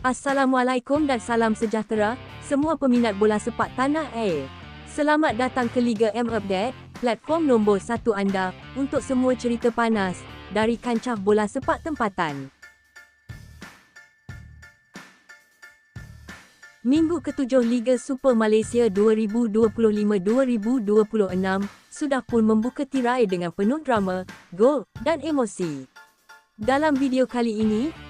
Assalamualaikum dan salam sejahtera semua peminat bola sepak tanah air. Selamat datang ke Liga M Update, platform nombor satu anda untuk semua cerita panas dari kancah bola sepak tempatan. Minggu ketujuh Liga Super Malaysia 2025-2026 sudah pun membuka tirai dengan penuh drama, gol dan emosi. Dalam video kali ini,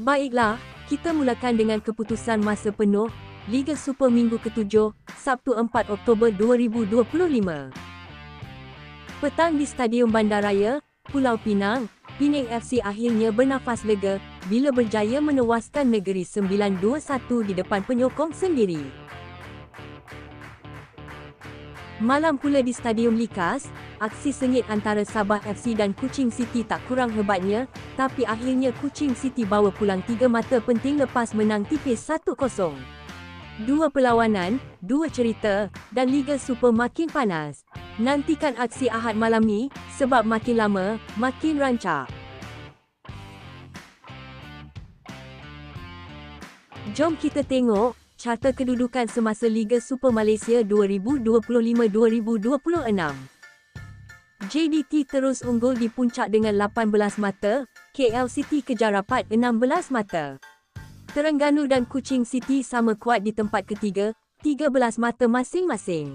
Baiklah, kita mulakan dengan keputusan masa penuh Liga Super Minggu ke-7, Sabtu 4 Oktober 2025. Petang di Stadium Bandaraya, Pulau Pinang, Pening FC akhirnya bernafas lega bila berjaya menewaskan negeri 9-2-1 di depan penyokong sendiri. Malam pula di Stadium Likas, aksi sengit antara Sabah FC dan Kuching City tak kurang hebatnya, tapi akhirnya Kuching City bawa pulang tiga mata penting lepas menang tipis 1-0. Dua perlawanan, dua cerita, dan Liga Super makin panas. Nantikan aksi Ahad malam ni, sebab makin lama, makin rancak. Jom kita tengok carta kedudukan semasa Liga Super Malaysia 2025-2026. JDT terus unggul di puncak dengan 18 mata, KL City kejar rapat 16 mata. Terengganu dan Kuching City sama kuat di tempat ketiga, 13 mata masing-masing.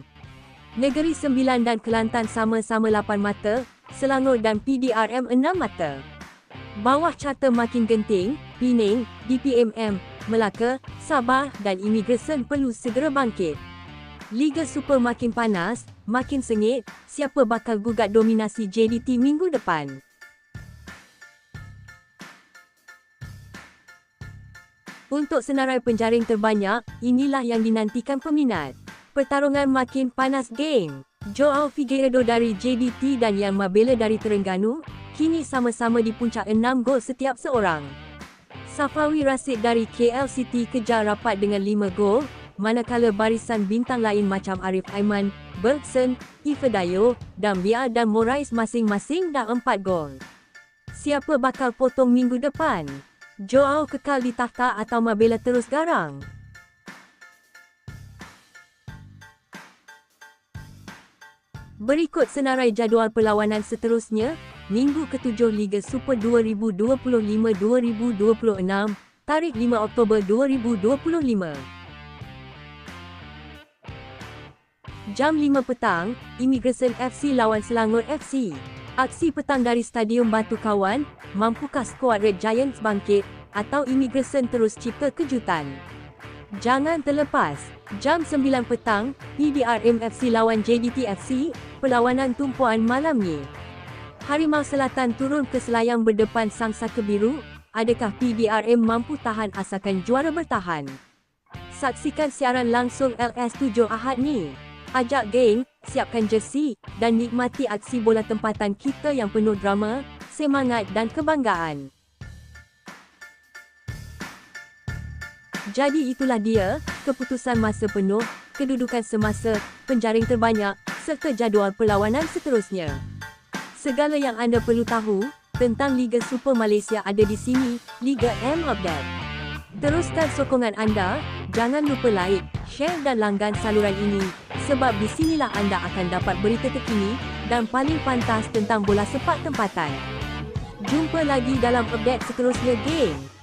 Negeri Sembilan dan Kelantan sama-sama 8 mata, Selangor dan PDRM 6 mata. Bawah carta makin genting, Pening, DPMM, Melaka, Sabah dan Immigration perlu segera bangkit. Liga Super makin panas, makin sengit, siapa bakal gugat dominasi JDT minggu depan? Untuk senarai penjaring terbanyak, inilah yang dinantikan peminat. Pertarungan makin panas geng. Joao Figueiredo dari JDT dan Yang Mabela dari Terengganu, kini sama-sama di puncak 6 gol setiap seorang. Safawi Rasid dari KL City kejar rapat dengan 5 gol, manakala barisan bintang lain macam Arif Aiman, Bergson, Ifedayo, Dambia dan Morais masing-masing dah 4 gol. Siapa bakal potong minggu depan? Joao kekal di takhta atau Mabela terus garang? Berikut senarai jadual perlawanan seterusnya, Minggu ke-7 Liga Super 2025-2026, tarikh 5 Oktober 2025. Jam 5 petang, Immigration FC lawan Selangor FC. Aksi petang dari Stadium Batu Kawan, mampukah skuad Red Giants bangkit atau Immigration terus cipta kejutan? Jangan terlepas, jam 9 petang, PDRM FC lawan JDT FC, perlawanan tumpuan malam ni. Harimau Selatan turun ke selayang berdepan Sang Saka Biru, adakah PDRM mampu tahan asalkan juara bertahan? Saksikan siaran langsung LS7 Ahad ni. Ajak geng, siapkan jersey dan nikmati aksi bola tempatan kita yang penuh drama, semangat dan kebanggaan. Jadi itulah dia, keputusan masa penuh, kedudukan semasa, penjaring terbanyak serta jadual perlawanan seterusnya. Segala yang anda perlu tahu tentang Liga Super Malaysia ada di sini, Liga M Update. Teruskan sokongan anda, jangan lupa like, share dan langgan saluran ini sebab di sinilah anda akan dapat berita terkini dan paling pantas tentang bola sepak tempatan. Jumpa lagi dalam update seterusnya, geng.